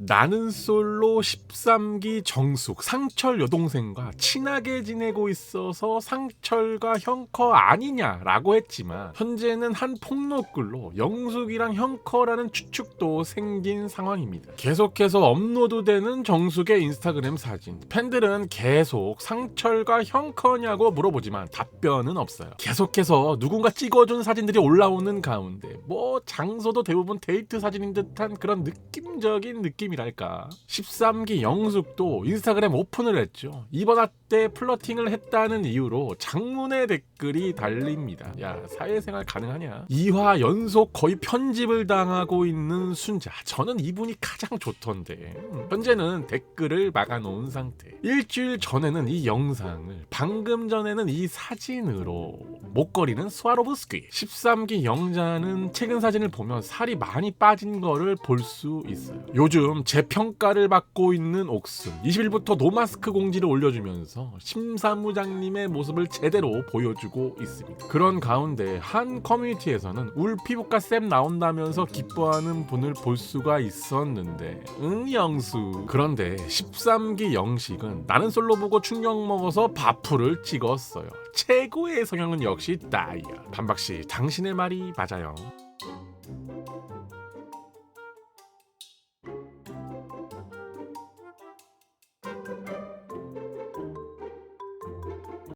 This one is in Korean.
나는 솔로 13기 정숙 상철 여동생과 친하게 지내고 있어서 상철과 형커 아니냐라고 했지만 현재는 한 폭로글로 영숙이랑 형커라는 추측도 생긴 상황입니다. 계속해서 업로드되는 정숙의 인스타그램 사진 팬들은 계속 상철과 형커냐고 물어보지만 답변은 없어요. 계속해서 누군가 찍어준 사진들이 올라오는 가운데 뭐 장소도 대부분 데이트 사진인 듯한 그런 느낌적인 느낌 이랄까. 13기 영숙도 인스타그램 오픈을 했죠. 이번 화때 플러팅을 했다는 이유로 장문의 댓글이 달립니다. 야 사회생활 가능하냐? 2화 연속 거의 편집을 당하고 있는 순자. 저는 이분이 가장 좋던데. 음, 현재는 댓글을 막아놓은 상태. 일주일 전에는 이 영상을, 방금 전에는 이 사진으로 목걸이는 스와로브스키. 13기 영자는 최근 사진을 보면 살이 많이 빠진 거를 볼 수 있어요. 요즘 재평가를 받고 있는 옥순. 20일부터 노마스크 공지를 올려주면서 심사무장님의 모습을 제대로 보여주고 있습니다. 그런 가운데 한 커뮤니티에서는 울 피부과 쌤 나온다면서 기뻐하는 분을 볼 수가 있었는데 응 영수. 그런데 13기 영식은 나는 솔로 보고 충격 먹어서 바프를 찍었어요. 최고의 성형은 역시 따이야. 반박씨 당신의 말이 맞아요